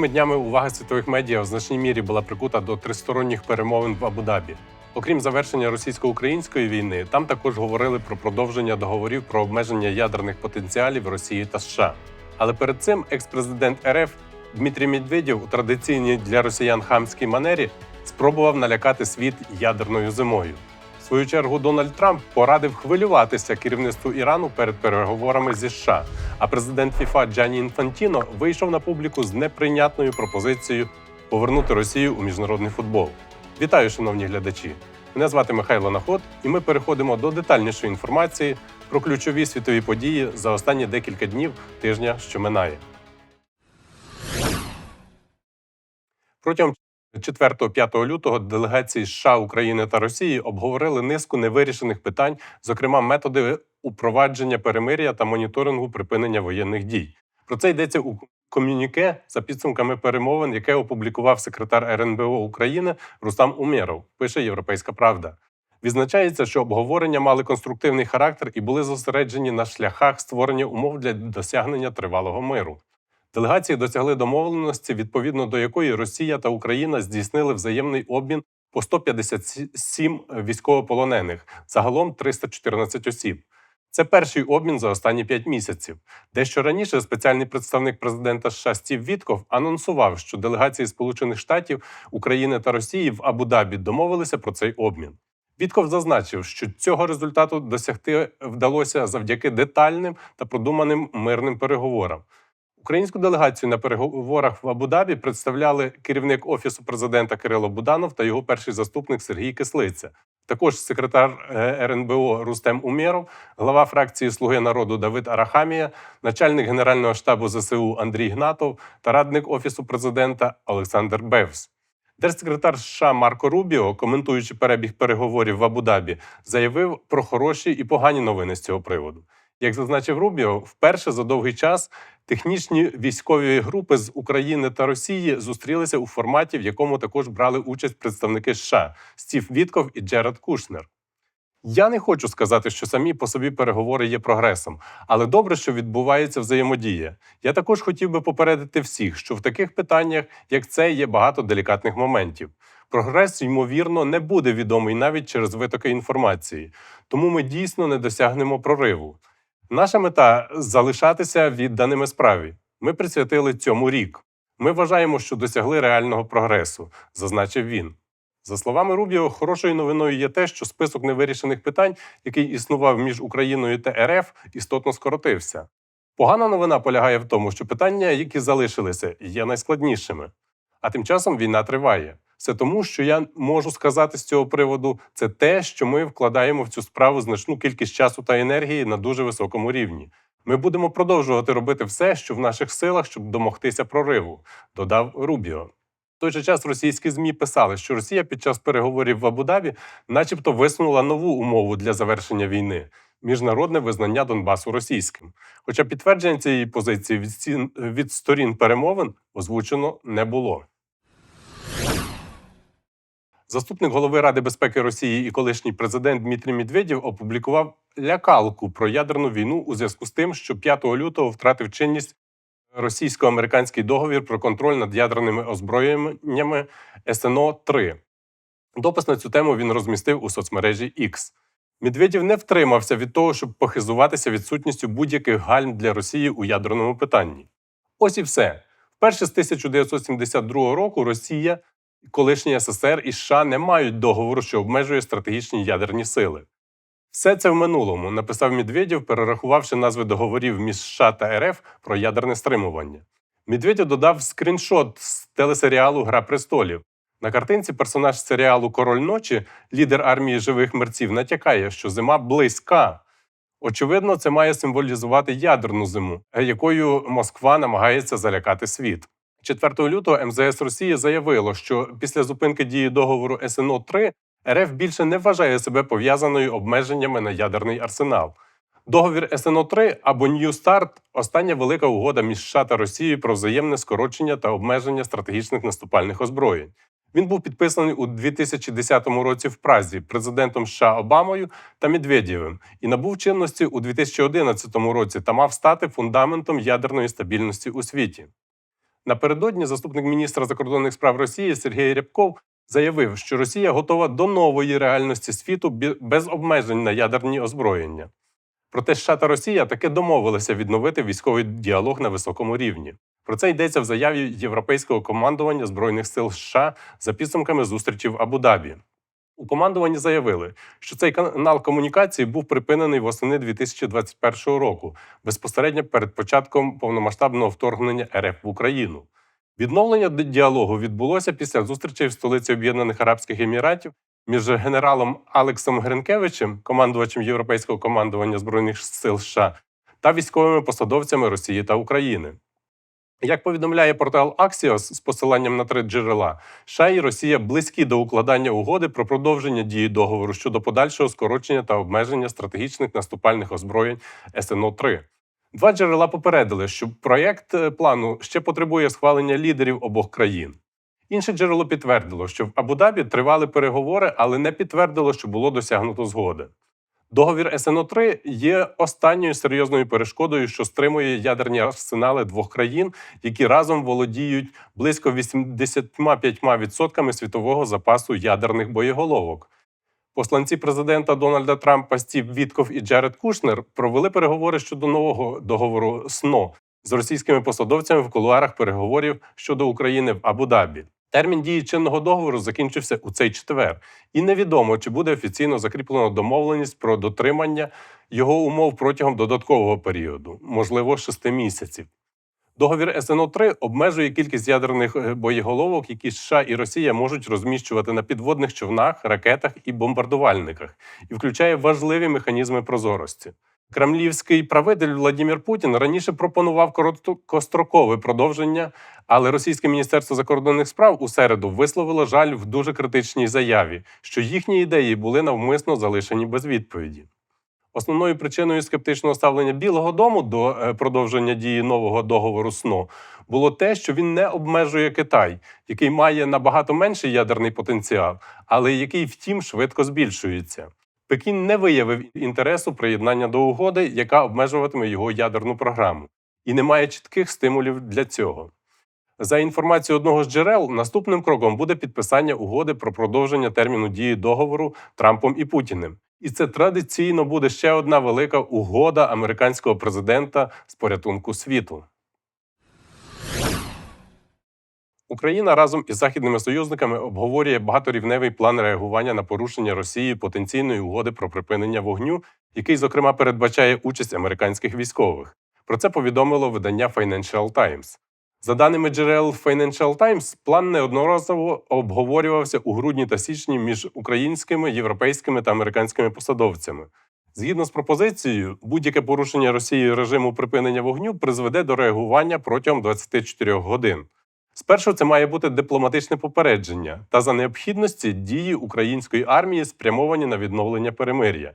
Цими днями увага світових медіа в значній мірі була прикута до тристоронніх перемовин в Абу-Дабі. Окрім завершення російсько-української війни, там також говорили про продовження договорів про обмеження ядерних потенціалів Росії та США. Але перед цим екс-президент РФ Дмитрій Медведєв у традиційній для росіян хамській манері спробував налякати світ ядерною зимою. Свою чергу Дональд Трамп порадив хвилюватися керівництву Ірану перед переговорами зі США. А президент ФІФА Джані Інфантіно вийшов на публіку з неприйнятною пропозицією повернути Росію у міжнародний футбол. Вітаю, шановні глядачі! Мене звати Михайло Наход, і ми переходимо до детальнішої інформації про ключові світові події за останні декілька днів тижня, що минає. Протягом 4-5 лютого делегації США, України та Росії обговорили низку невирішених питань, зокрема методи упровадження перемир'я та моніторингу припинення воєнних дій. Про це йдеться у ком'юніке за підсумками перемовин, яке опублікував секретар РНБО України Рустам Умєров. Пише Європейська Правда. Відзначається, що обговорення мали конструктивний характер і були зосереджені на шляхах створення умов для досягнення тривалого миру. Делегації досягли домовленості, відповідно до якої Росія та Україна здійснили взаємний обмін по 157 військовополонених, загалом 314 осіб. Це перший обмін за останні п'ять місяців. Дещо раніше спеціальний представник президента США Стів Вітков анонсував, що делегації Сполучених Штатів, України та Росії в Абу-Дабі домовилися про цей обмін. Вітков зазначив, що цього результату досягти вдалося завдяки детальним та продуманим мирним переговорам. Українську делегацію на переговорах в Абу-Дабі представляли керівник офісу президента Кирило Буданов та його перший заступник Сергій Кислиця. Також секретар е, РНБО Рустем Умєров, глава фракції Слуги народу Давид Арахамія, начальник генерального штабу ЗСУ Андрій Гнатов та радник офісу президента Олександр Бевс. Держсекретар США Марко Рубіо, коментуючи перебіг переговорів в Абу-Дабі, заявив про хороші і погані новини з цього приводу. Як зазначив Рубіо, вперше за довгий час технічні військові групи з України та Росії зустрілися у форматі, в якому також брали участь представники США Стів Вітков і Джеред Кушнер. Я не хочу сказати, що самі по собі переговори є прогресом, але добре, що відбувається взаємодія. Я також хотів би попередити всіх, що в таких питаннях, як це, є багато делікатних моментів. Прогрес, ймовірно, не буде відомий навіть через витоки інформації, тому ми дійсно не досягнемо прориву. Наша мета залишатися відданими справі. Ми присвятили цьому рік. Ми вважаємо, що досягли реального прогресу, зазначив він. За словами Рубіо, хорошою новиною є те, що список невирішених питань, який існував між Україною та РФ, істотно скоротився. Погана новина полягає в тому, що питання, які залишилися, є найскладнішими. А тим часом війна триває. Все тому, що я можу сказати з цього приводу, це те, що ми вкладаємо в цю справу значну кількість часу та енергії на дуже високому рівні. Ми будемо продовжувати робити все, що в наших силах, щоб домогтися прориву, додав Рубіо. В той же час російські змі писали, що Росія під час переговорів в Абу-Дабі, начебто, висунула нову умову для завершення війни міжнародне визнання Донбасу російським. Хоча підтвердження цієї позиції від, від сторін перемовин озвучено не було. Заступник голови Ради безпеки Росії і колишній президент Дмитрій Медведєв опублікував лякалку про ядерну війну у зв'язку з тим, що 5 лютого втратив чинність російсько-американський договір про контроль над ядерними озброєннями СНО 3 Допис на цю тему він розмістив у соцмережі X. Медведєв не втримався від того, щоб похизуватися відсутністю будь-яких гальм для Росії у ядерному питанні. Ось і все. Вперше з 1972 року Росія, колишній СССР і США не мають договору, що обмежує стратегічні ядерні сили. Все це в минулому, написав Медведєв, перерахувавши назви договорів між США та РФ про ядерне стримування. Медведєв додав скріншот з телесеріалу Гра престолів. На картинці персонаж серіалу Король ночі, лідер армії живих мерців, натякає, що зима близька. Очевидно, це має символізувати ядерну зиму, якою Москва намагається залякати світ. 4 лютого МЗС Росії заявило, що після зупинки дії договору СНО 3 РФ більше не вважає себе пов'язаною обмеженнями на ядерний арсенал. Договір СНО 3 або New START – остання велика угода між США та Росією про взаємне скорочення та обмеження стратегічних наступальних озброєнь. Він був підписаний у 2010 році в Празі президентом США Обамою та Медведєвим і набув чинності у 2011 році та мав стати фундаментом ядерної стабільності у світі. Напередодні заступник міністра закордонних справ Росії Сергій Рябков заявив, що Росія готова до нової реальності світу без обмежень на ядерні озброєння. Проте США та Росія таки домовилися відновити військовий діалог на високому рівні. Про це йдеться в заяві Європейського командування Збройних сил США за підсумками зустрічі в Абу-Дабі. У командуванні заявили, що цей канал комунікації був припинений восени 2021 року, безпосередньо перед початком повномасштабного вторгнення РФ в Україну. Відновлення діалогу відбулося після зустрічей в столиці Об'єднаних Арабських Еміратів між генералом Алексом Гринкевичем, командувачем Європейського командування Збройних сил США, та військовими посадовцями Росії та України. Як повідомляє портал Axios з посиланням на три джерела, США і Росія близькі до укладання угоди про продовження дії договору щодо подальшого скорочення та обмеження стратегічних наступальних озброєнь СНО 3 Два джерела попередили, що проєкт е, плану ще потребує схвалення лідерів обох країн. Інше джерело підтвердило, що в Абу-Дабі тривали переговори, але не підтвердило, що було досягнуто згоди. Договір СНО 3 є останньою серйозною перешкодою, що стримує ядерні арсенали двох країн, які разом володіють близько 85% світового запасу ядерних боєголовок. Посланці президента Дональда Трампа Стів Вітков і Джаред Кушнер провели переговори щодо нового договору СНО з російськими посадовцями в кулуарах переговорів щодо України в Абу-Дабі. Термін дії чинного договору закінчився у цей четвер, і невідомо, чи буде офіційно закріплено домовленість про дотримання його умов протягом додаткового періоду, можливо, шести місяців. Договір СНО 3 обмежує кількість ядерних е, боєголовок, які США і Росія можуть розміщувати на підводних човнах, ракетах і бомбардувальниках, і включає важливі механізми прозорості. Кремлівський правитель Владимир Путін раніше пропонував короткострокове продовження, але російське міністерство закордонних справ у середу висловило жаль в дуже критичній заяві, що їхні ідеї були навмисно залишені без відповіді. Основною причиною скептичного ставлення Білого Дому до е, продовження дії нового договору СНО було те, що він не обмежує Китай, який має набагато менший ядерний потенціал, але який, втім, швидко збільшується. Пекін не виявив інтересу приєднання до угоди, яка обмежуватиме його ядерну програму, і не має чітких стимулів для цього. За інформацією одного з джерел, наступним кроком буде підписання угоди про продовження терміну дії договору Трампом і Путіним. І це традиційно буде ще одна велика угода американського президента з порятунку світу. Україна разом із західними союзниками обговорює багаторівневий план реагування на порушення Росії потенційної угоди про припинення вогню, який, зокрема, передбачає участь американських військових. Про це повідомило видання Financial Times. За даними джерел Financial Times, план неодноразово обговорювався у грудні та січні між українськими, європейськими та американськими посадовцями. Згідно з пропозицією, будь-яке порушення Росією режиму припинення вогню призведе до реагування протягом 24 годин. Спершу це має бути дипломатичне попередження та за необхідності дії української армії спрямовані на відновлення перемир'я.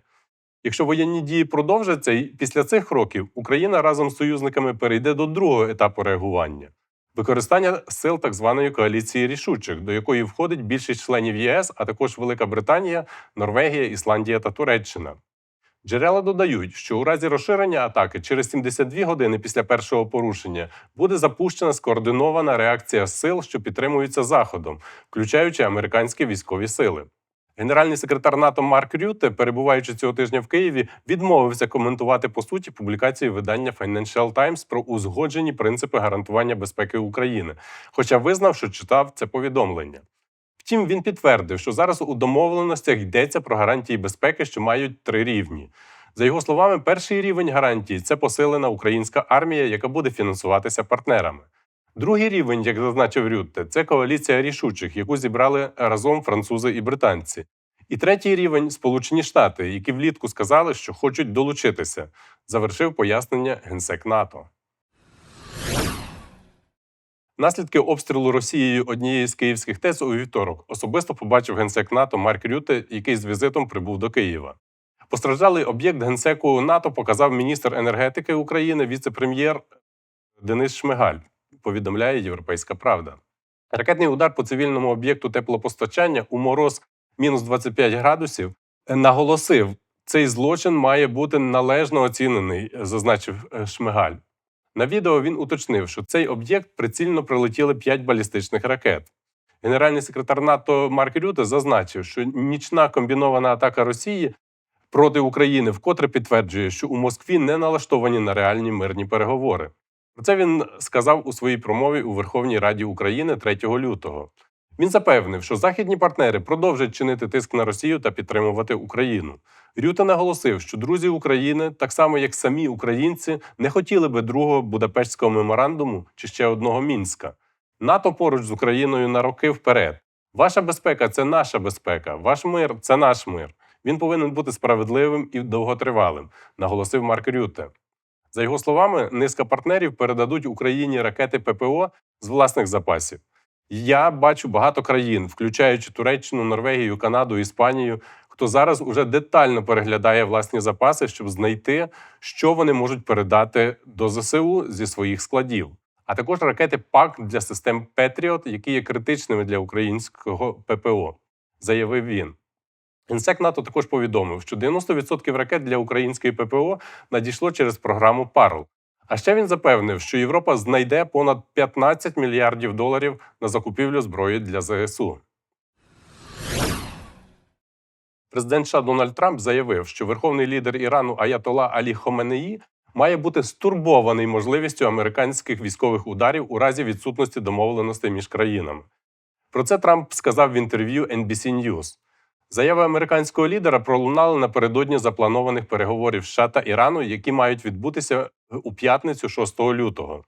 Якщо воєнні дії продовжаться, і після цих кроків Україна разом з союзниками перейде до другого етапу реагування використання сил так званої коаліції рішучих, до якої входить більшість членів ЄС, а також Велика Британія, Норвегія, Ісландія та Туреччина. Джерела додають, що у разі розширення атаки через 72 години після першого порушення буде запущена скоординована реакція сил, що підтримуються Заходом, включаючи американські військові сили. Генеральний секретар НАТО Марк Рюте, перебуваючи цього тижня в Києві, відмовився коментувати по суті публікації видання Financial Times про узгоджені принципи гарантування безпеки України, хоча визнав, що читав це повідомлення. Втім, він підтвердив, що зараз у домовленостях йдеться про гарантії безпеки, що мають три рівні. За його словами, перший рівень гарантій це посилена українська армія, яка буде фінансуватися партнерами. Другий рівень, як зазначив Рютте, це коаліція рішучих, яку зібрали разом французи і британці. І третій рівень Сполучені Штати, які влітку сказали, що хочуть долучитися, завершив пояснення генсек НАТО. Наслідки обстрілу Росією однієї з київських ТЕЦ у вівторок особисто побачив генсек НАТО Марк Рюте, який з візитом прибув до Києва. Постраждалий об'єкт генсеку НАТО показав міністр енергетики України, віце-прем'єр Денис Шмигаль. Повідомляє Європейська Правда. Ракетний удар по цивільному об'єкту теплопостачання у мороз мінус 25 градусів наголосив, цей злочин має бути належно оцінений, зазначив е, Шмигаль. На відео він уточнив, що цей об'єкт прицільно прилетіли 5 балістичних ракет. Генеральний секретар НАТО Марк Рюте зазначив, що нічна комбінована атака Росії проти України вкотре підтверджує, що у Москві не налаштовані на реальні мирні переговори. Про це він сказав у своїй промові у Верховній Раді України 3 лютого. Він запевнив, що західні партнери продовжать чинити тиск на Росію та підтримувати Україну. Рюта наголосив, що друзі України, так само як самі українці, не хотіли би другого Будапештського меморандуму чи ще одного мінська. НАТО поруч з Україною на роки вперед. Ваша безпека це наша безпека. Ваш мир це наш мир. Він повинен бути справедливим і довготривалим, наголосив Марк Рюте. За його словами, низка партнерів передадуть Україні ракети ППО з власних запасів. Я бачу багато країн, включаючи Туреччину, Норвегію, Канаду, Іспанію, хто зараз уже детально переглядає власні запаси, щоб знайти, що вони можуть передати до ЗСУ зі своїх складів. А також ракети ПАК для систем Петріот, які є критичними для українського ППО, заявив він. Генсек НАТО також повідомив, що 90% ракет для української ППО надійшло через програму ПАРЛ. А ще він запевнив, що Європа знайде понад 15 мільярдів доларів на закупівлю зброї для ЗСУ. Президент США Дональд Трамп заявив, що верховний лідер Ірану Аятола Алі Хоменеї має бути стурбований можливістю американських військових ударів у разі відсутності домовленостей між країнами. Про це Трамп сказав в інтерв'ю NBC News. Заяви американського лідера пролунали напередодні запланованих переговорів США та Ірану, які мають відбутися у п'ятницю 6 лютого.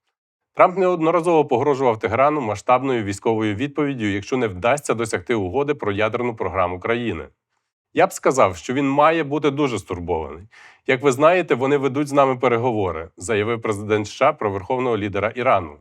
Трамп неодноразово погрожував Теграну масштабною військовою відповіддю, якщо не вдасться досягти угоди про ядерну програму країни. Я б сказав, що він має бути дуже стурбований. Як ви знаєте, вони ведуть з нами переговори, заявив президент США про верховного лідера Ірану.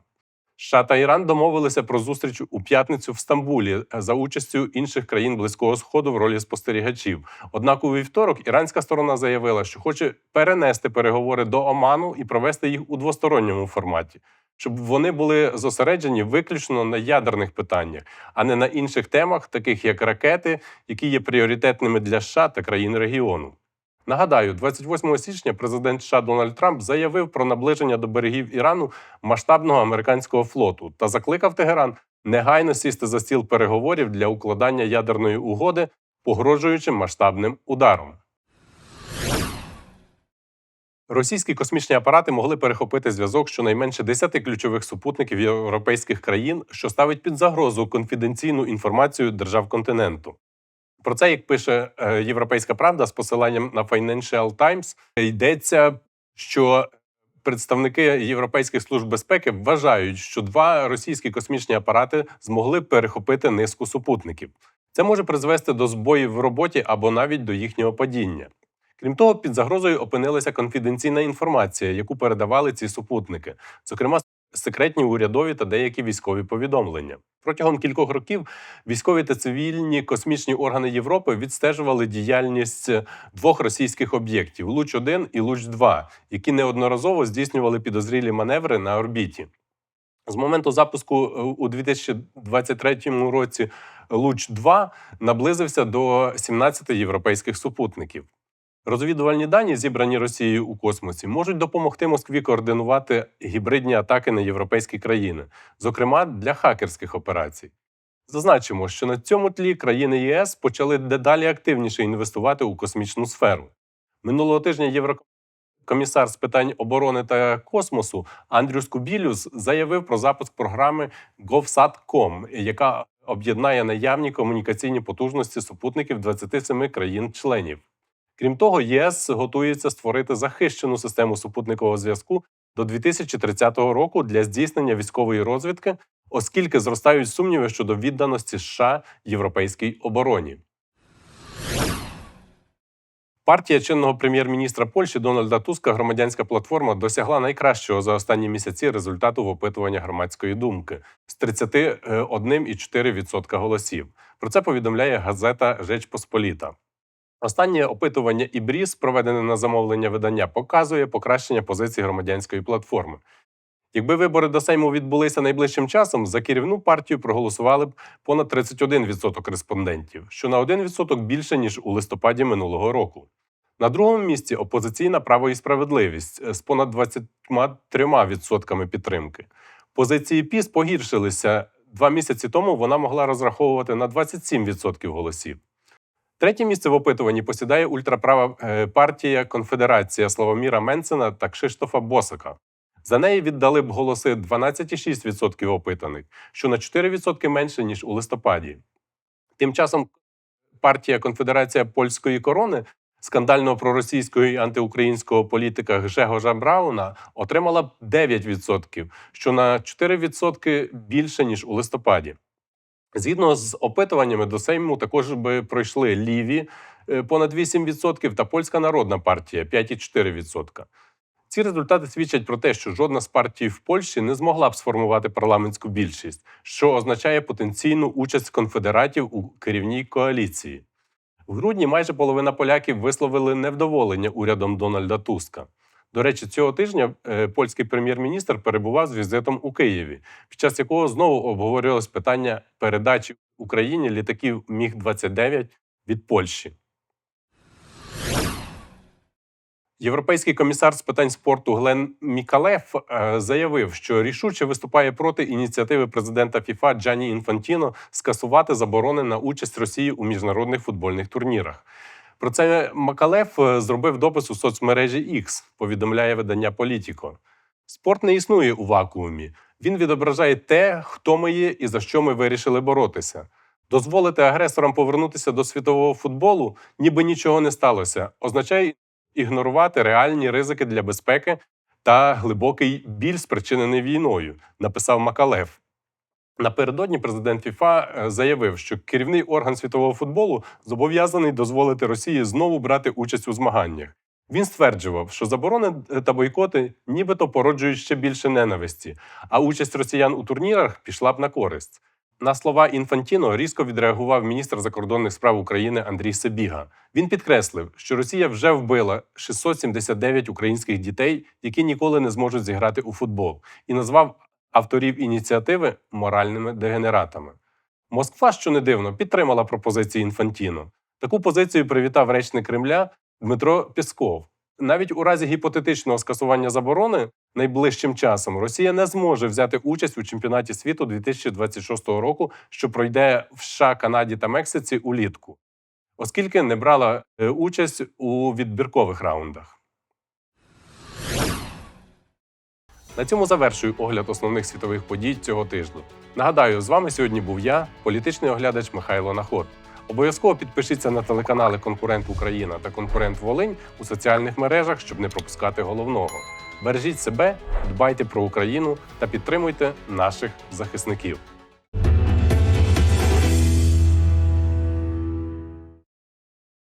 США та Іран домовилися про зустріч у п'ятницю в Стамбулі за участю інших країн Близького Сходу в ролі спостерігачів. Однак у вівторок іранська сторона заявила, що хоче перенести переговори до Оману і провести їх у двосторонньому форматі, щоб вони були зосереджені виключно на ядерних питаннях, а не на інших темах, таких як ракети, які є пріоритетними для США та країн регіону. Нагадаю, 28 січня президент США Дональд Трамп заявив про наближення до берегів Ірану масштабного американського флоту та закликав Тегеран негайно сісти за стіл переговорів для укладання ядерної угоди, погрожуючи масштабним ударом. Російські космічні апарати могли перехопити зв'язок щонайменше 10 ключових супутників європейських країн, що ставить під загрозу конфіденційну інформацію держав континенту. Про це, як пише е, Європейська Правда з посиланням на Financial Times, йдеться, що представники європейських служб безпеки вважають, що два російські космічні апарати змогли перехопити низку супутників. Це може призвести до збоїв в роботі або навіть до їхнього падіння. Крім того, під загрозою опинилася конфіденційна інформація, яку передавали ці супутники, зокрема секретні урядові та деякі військові повідомлення. Протягом кількох років військові та цивільні космічні органи Європи відстежували діяльність двох російських об'єктів Луч 1 і Луч 2 які неодноразово здійснювали підозрілі маневри на орбіті. З моменту запуску е, у 2023 році Луч 2 наблизився до 17 європейських супутників. Розвідувальні дані, зібрані Росією у космосі, можуть допомогти Москві координувати гібридні атаки на європейські країни, зокрема для хакерських операцій. Зазначимо, що на цьому тлі країни ЄС почали дедалі активніше інвестувати у космічну сферу. Минулого тижня Єврокомісар з питань оборони та космосу Андрюс Кубілюс заявив про запуск програми GovSat.com, яка об'єднає наявні комунікаційні потужності супутників 27 країн-членів. Крім того, ЄС готується створити захищену систему супутникового зв'язку до 2030 року для здійснення військової розвідки, оскільки зростають сумніви щодо відданості США європейській обороні. Партія чинного прем'єр-міністра Польщі Дональда Туска громадянська платформа досягла найкращого за останні місяці результату в опитуванні громадської думки з 31,4% голосів. Про це повідомляє газета Жеч Посполіта. Останнє опитування ІБРІС, проведене на замовлення видання, показує покращення позицій громадянської платформи. Якби вибори до Сейму відбулися найближчим часом, за керівну партію проголосували б понад 31% респондентів, що на 1% більше ніж у листопаді минулого року. На другому місці опозиційна право і справедливість з понад 23% підтримки. Позиції ПІС погіршилися. Два місяці тому вона могла розраховувати на 27% голосів. Третє місце в опитуванні посідає ультраправа е, партія Конфедерація Славоміра Менцена та Кшиштофа Босика. За неї віддали б голоси 12,6% опитаних, що на 4% менше, ніж у листопаді. Тим часом партія Конфедерація польської корони скандального проросійського і антиукраїнського політика Гжегожа Брауна отримала б 9%, що на 4% більше, ніж у листопаді. Згідно з опитуваннями до Сейму також би пройшли ліві е, понад 8% та польська народна партія 5,4%. Ці результати свідчать про те, що жодна з партій в Польщі не змогла б сформувати парламентську більшість, що означає потенційну участь конфедератів у керівній коаліції. В грудні майже половина поляків висловили невдоволення урядом Дональда Туска. До речі, цього тижня е, польський прем'єр-міністр перебував з візитом у Києві, під час якого знову обговорювалось питання передачі Україні літаків Міг-29 від Польщі. Європейський комісар з питань спорту Глен Мікалеф е, заявив, що рішуче виступає проти ініціативи президента ФІФА Джані Інфантіно скасувати заборони на участь Росії у міжнародних футбольних турнірах. Про це Макалеф е, зробив допис у соцмережі X, повідомляє видання Політіко. Спорт не існує у вакуумі. Він відображає те, хто ми є і за що ми вирішили боротися. Дозволити агресорам повернутися до світового футболу, ніби нічого не сталося, означає ігнорувати реальні ризики для безпеки та глибокий біль, спричинений війною, написав Макалев. Напередодні президент ФІФА е, заявив, що керівний орган світового футболу зобов'язаний дозволити Росії знову брати участь у змаганнях. Він стверджував, що заборони е, та бойкоти нібито породжують ще більше ненависті, а участь росіян у турнірах пішла б на користь. На слова Інфантіно різко відреагував міністр закордонних справ України Андрій Сабіга. Він підкреслив, що Росія вже вбила 679 українських дітей, які ніколи не зможуть зіграти у футбол, і назвав авторів ініціативи моральними дегенератами. Москва, що не дивно, підтримала пропозиції Інфантіно. Таку позицію привітав речник Кремля Дмитро Пісков. Навіть у разі гіпотетичного скасування заборони найближчим часом Росія не зможе взяти участь у чемпіонаті світу 2026 року, що пройде в США, Канаді та Мексиці улітку, оскільки не брала е, участь у відбіркових раундах. На цьому завершую огляд основних світових подій цього тижня. Нагадаю, з вами сьогодні був я, політичний оглядач Михайло Наход. Обов'язково підпишіться на телеканали Конкурент Україна та Конкурент Волинь у соціальних мережах, щоб не пропускати головного. Бережіть себе, дбайте про Україну та підтримуйте наших захисників.